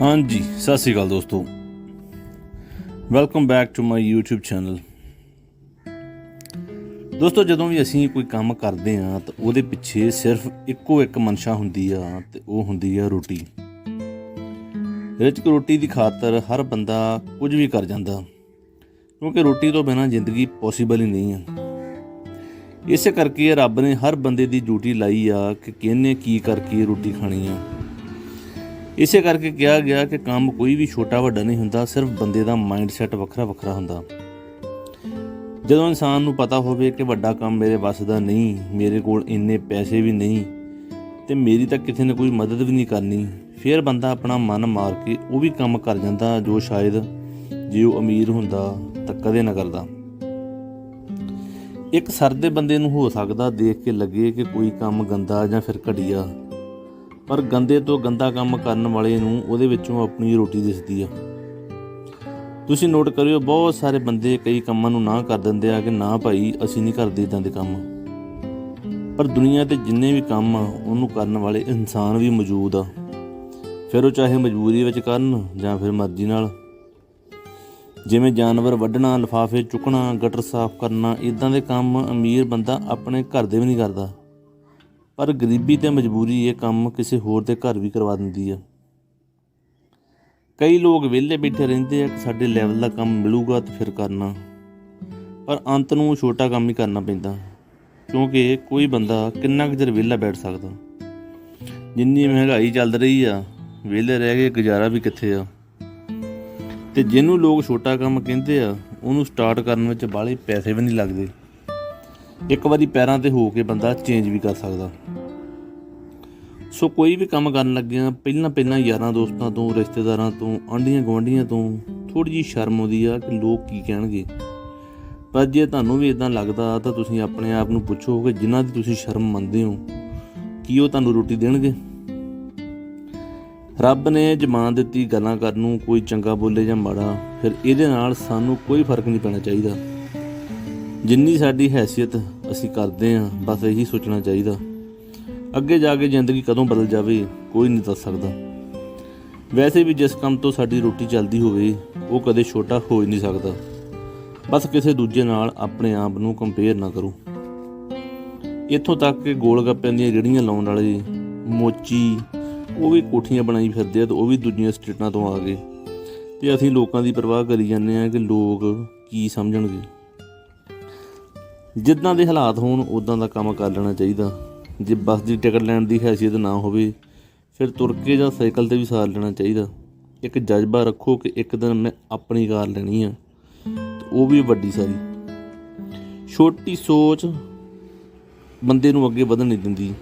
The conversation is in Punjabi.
ਹਾਂਜੀ, ਸਤਿ ਸ੍ਰੀ ਅਕਾਲ ਦੋਸਤੋ। Welcome back to my YouTube channel ਦੋਸਤੋ, ਜਦੋਂ ਵੀ ਅਸੀਂ ਕੋਈ ਕੰਮ ਕਰਦੇ ਹਾਂ, ਤਾਂ ਉਹਦੇ ਪਿੱਛੇ ਸਿਰਫ ਇੱਕੋ ਇੱਕ ਮਨਸ਼ਾ ਹੁੰਦੀ ਆ, ਤੇ ਉਹ ਹੁੰਦੀ ਆ ਰੋਟੀ। ਰਿਚਕ ਰੋਟੀ ਦੀ ਖਾਤਰ ਹਰ ਬੰਦਾ ਕੁਝ ਵੀ ਕਰ ਜਾਂਦਾ, ਕਿਉਂਕਿ ਰੋਟੀ ਤੋਂ ਬਿਨਾਂ ਜ਼ਿੰਦਗੀ ਪੋਸੀਬਲ ਹੀ ਨਹੀਂ ਆ। ਇਸੇ ਕਰਕੇ ਰੱਬ ਨੇ ਹਰ ਬੰਦੇ ਦੀ ਡਿਊਟੀ ਲਾਈ ਆ ਕਿ ਕਿਹਨੇ ਕੀ ਕਰਕੇ ਰੋਟੀ ਖਾਣੀ ਆ। ਇਸੇ ਕਰਕੇ ਕਿਹਾ ਗਿਆ ਕਿ ਕੰਮ ਕੋਈ ਵੀ ਛੋਟਾ ਵੱਡਾ ਨਹੀਂ ਹੁੰਦਾ, ਸਿਰਫ ਬੰਦੇ ਦਾ ਮਾਈਂਡਸੈਟ ਵੱਖਰਾ ਵੱਖਰਾ ਹੁੰਦਾ। ਜਦੋਂ ਇਨਸਾਨ ਨੂੰ ਪਤਾ ਹੋਵੇ ਕਿ ਵੱਡਾ ਕੰਮ ਮੇਰੇ ਵੱਸ ਦਾ ਨਹੀਂ, ਮੇਰੇ ਕੋਲ ਇੰਨੇ ਪੈਸੇ ਵੀ ਨਹੀਂ, ਤੇ ਮੇਰੀ ਤਾਂ ਕਿਸੇ ਨੇ ਕੋਈ ਮਦਦ ਵੀ ਨਹੀਂ ਕਰਨੀ, ਫਿਰ ਬੰਦਾ ਆਪਣਾ ਮਨ ਮਾਰ ਕੇ ਉਹ ਵੀ ਕੰਮ ਕਰ ਜਾਂਦਾ ਜੋ ਸ਼ਾਇਦ ਜੇ ਉਹ ਅਮੀਰ ਹੁੰਦਾ ਤਾਂ ਕਦੇ ਨਾ ਕਰਦਾ। ਇੱਕ ਸਰਦੇ ਬੰਦੇ ਨੂੰ ਹੋ ਸਕਦਾ ਦੇਖ ਕੇ ਲੱਗੇ ਕਿ ਕੋਈ ਕੰਮ ਗੰਦਾ ਜਾਂ ਫਿਰ ਘਟੀਆ ਪਰ ਗੰਦੇ ਤੋਂ ਗੰਦਾ ਕੰਮ ਕਰਨ ਵਾਲੇ ਨੂੰ ਉਹਦੇ ਵਿੱਚੋਂ ਆਪਣੀ ਰੋਟੀ ਦਿਸਦੀ ਆ। ਤੁਸੀਂ ਨੋਟ ਕਰਿਓ, ਬਹੁਤ ਸਾਰੇ ਬੰਦੇ ਕਈ ਕੰਮਾਂ ਨੂੰ ਨਾ ਕਰ ਦਿੰਦੇ ਆ ਕਿ ਨਾ ਭਾਈ, ਅਸੀਂ ਨਹੀਂ ਕਰਦੇ ਇਦਾਂ ਦੇ ਕੰਮ। ਪਰ ਦੁਨੀਆ ਤੇ ਜਿੰਨੇ ਵੀ ਕੰਮ ਆ, ਉਹਨੂੰ ਕਰਨ ਵਾਲੇ ਇਨਸਾਨ ਵੀ ਮੌਜੂਦ ਆ। ਫਿਰ ਉਹ ਚਾਹੇ ਮਜਬੂਰੀ ਵਿੱਚ ਕਰਨ ਜਾਂ ਫਿਰ ਮਰਜ਼ੀ ਨਾਲ। ਜਿਵੇਂ ਜਾਨਵਰ ਵੱਢਣਾ, ਲਿਫਾਫੇ ਚੁੱਕਣਾ, ਗਟਰ ਸਾਫ਼ ਕਰਨਾ ਇਦਾਂ ਦੇ ਕੰਮ ਅਮੀਰ ਬੰਦਾ ਆਪਣੇ ਘਰ ਦੇ ਵੀ ਨਹੀਂ ਕਰਦਾ। ਪਰ ਗਰੀਬੀ ਤੇ ਮਜਬੂਰੀ ਇਹ ਕੰਮ ਕਿਸੇ ਹੋਰ ਦੇ ਘਰ ਵੀ ਕਰਵਾ ਦਿੰਦੀ ਆ। ਕਈ ਲੋਕ ਵਿਹਲੇ ਬੈਠੇ ਰਹਿੰਦੇ ਆ ਕਿ ਸਾਡੇ ਲੈਵਲ ਦਾ ਕੰਮ ਮਿਲੂਗਾ ਤੇ ਫਿਰ ਕਰਨਾ। ਪਰ ਅੰਤ ਨੂੰ ਛੋਟਾ ਕੰਮ ਹੀ ਕਰਨਾ ਪੈਂਦਾ, ਕਿਉਂਕਿ ਕੋਈ ਬੰਦਾ ਕਿੰਨਾ ਕੁ ਚਿਰ ਵਿਹਲਾ ਬੈਠ ਸਕਦਾ। ਜਿੰਨੀ ਮਹਿੰਗਾਈ ਚੱਲ ਰਹੀ ਆ, ਵਿਹਲੇ ਰਹਿ ਕੇ ਗੁਜ਼ਾਰਾ ਵੀ ਕਿੱਥੇ ਆ? ਤੇ ਜਿਹਨੂੰ ਲੋਕ ਛੋਟਾ ਕੰਮ ਕਹਿੰਦੇ ਆ, ਉਹਨੂੰ ਸਟਾਰਟ ਕਰਨ ਵਿੱਚ ਬਾਹਲੇ ਪੈਸੇ ਵੀ ਨਹੀਂ ਲੱਗਦੇ। ਇੱਕ ਵਾਰੀ ਪੈਰਾਂ ਤੇ ਹੋ ਕੇ ਬੰਦਾ ਚੇਂਜ ਵੀ ਕਰ ਸਕਦਾ। ਸੋ ਕੋਈ ਵੀ ਕੰਮ ਕਰਨ ਲੱਗਿਆ, ਪਹਿਲਾਂ ਪਹਿਲਾਂ ਯਾਰਾਂ ਦੋਸਤਾਂ ਤੋਂ, ਰਿਸ਼ਤੇਦਾਰਾਂ ਤੋਂ, ਆਂਢੀਆਂ ਗੁਆਂਢੀਆਂ ਤੋਂ ਥੋੜੀ ਜੀ ਸ਼ਰਮ ਆਉਂਦੀ ਆ ਕਿ ਲੋਕ ਕੀ ਕਹਿਣਗੇ। ਪਰ ਜੇ ਤੁਹਾਨੂੰ ਵੀ ਇਦਾਂ ਲੱਗਦਾ ਤਾਂ ਤੁਸੀਂ ਆਪਣੇ ਆਪ ਨੂੰ ਪੁੱਛੋ ਕਿ ਜਿਨ੍ਹਾਂ ਦੀ ਤੁਸੀਂ ਸ਼ਰਮ ਮੰਨਦੇ ਹੋ, ਕੀ ਉਹ ਤੁਹਾਨੂੰ ਰੋਟੀ ਦੇਣਗੇ? ਰੱਬ ਨੇ ਜਮਾਨ ਦਿੱਤੀ ਗੱਲਾਂ ਕਰਨ ਨੂੰ, ਕੋਈ ਚੰਗਾ ਬੋਲੇ ਜਾਂ ਮਾੜਾ, ਫਿਰ ਇਹਦੇ ਨਾਲ ਸਾਨੂੰ ਕੋਈ ਫ਼ਰਕ ਨਹੀਂ ਪੈਣਾ ਚਾਹੀਦਾ। ਜਿੰਨੀ ਸਾਡੀ ਹੈਸੀਅਤ ਅਸੀਂ ਕਰਦੇ ਆਂ ਬਸ ਇਹੀ ਸੋਚਣਾ ਚਾਹੀਦਾ। ਅੱਗੇ ਜਾ ਕੇ ਜ਼ਿੰਦਗੀ ਕਦੋਂ ਬਦਲ ਜਾਵੇ, ਕੋਈ ਨਹੀਂ ਦੱਸ ਸਕਦਾ। ਵੈਸੇ ਵੀ ਜਿਸ ਕੰਮ ਤੋਂ ਸਾਡੀ ਰੋਟੀ ਚੱਲਦੀ ਹੋਵੇ, ਉਹ ਕਦੇ ਛੋਟਾ ਹੋ ਹੀ ਨਹੀਂ ਸਕਦਾ। ਬਸ ਕਿਸੇ ਦੂਜੇ ਨਾਲ ਆਪਣੇ ਆਪ ਨੂੰ ਕੰਪੇਅਰ ਨਾ ਕਰੋ। ਇੱਥੋਂ ਤੱਕ ਕਿ ਗੋਲ ਗੱਪਿਆਂ ਦੀਆਂ ਜਿਹੜੀਆਂ ਲਾਉਣ ਵਾਲੇ ਮੋਚੀ, ਉਹ ਵੀ ਕੋਠੀਆਂ ਬਣਾਈ ਫਿਰਦੇ ਆ ਤੇ ਉਹ ਵੀ ਦੂਜੀਆਂ ਸਟੇਟਾਂ ਤੋਂ ਆ ਗਏ। ਤੇ ਅਸੀਂ ਲੋਕਾਂ ਦੀ ਪਰਵਾਹ ਕਰੀ ਜਾਂਦੇ ਆ ਕਿ ਲੋਕ ਕੀ ਸਮਝਣਗੇ। ਜਿੱਦਾਂ ਦੇ ਹਾਲਾਤ ਹੋਣ ਉਦਾਂ ਦਾ ਕੰਮ ਕਰ ਲੈਣਾ ਚਾਹੀਦਾ। ਜੇ ਬੱਸ ਦੀ ਟਿਕਟ ਲੈਣ ਦੀ ਹੈਸੀਅਤ ਨਾ ਹੋਵੇ, ਫਿਰ ਤੁਰ ਕੇ ਜਾਂ ਸਾਈਕਲ ਤੇ ਵੀ ਸਾਰ ਲੈਣਾ ਚਾਹੀਦਾ। ਇੱਕ ਜਜ਼ਬਾ ਰੱਖੋ ਕਿ ਇੱਕ ਦਿਨ ਮੈਂ ਆਪਣੀ ਕਾਰ ਲੈਣੀ ਆ। ਉਹ ਵੀ ਵੱਡੀ ਸਾਰੀ। ਛੋਟੀ ਸੋਚ ਬੰਦੇ ਨੂੰ ਅੱਗੇ ਵਧਣ ਨਹੀਂ ਦਿੰਦੀ।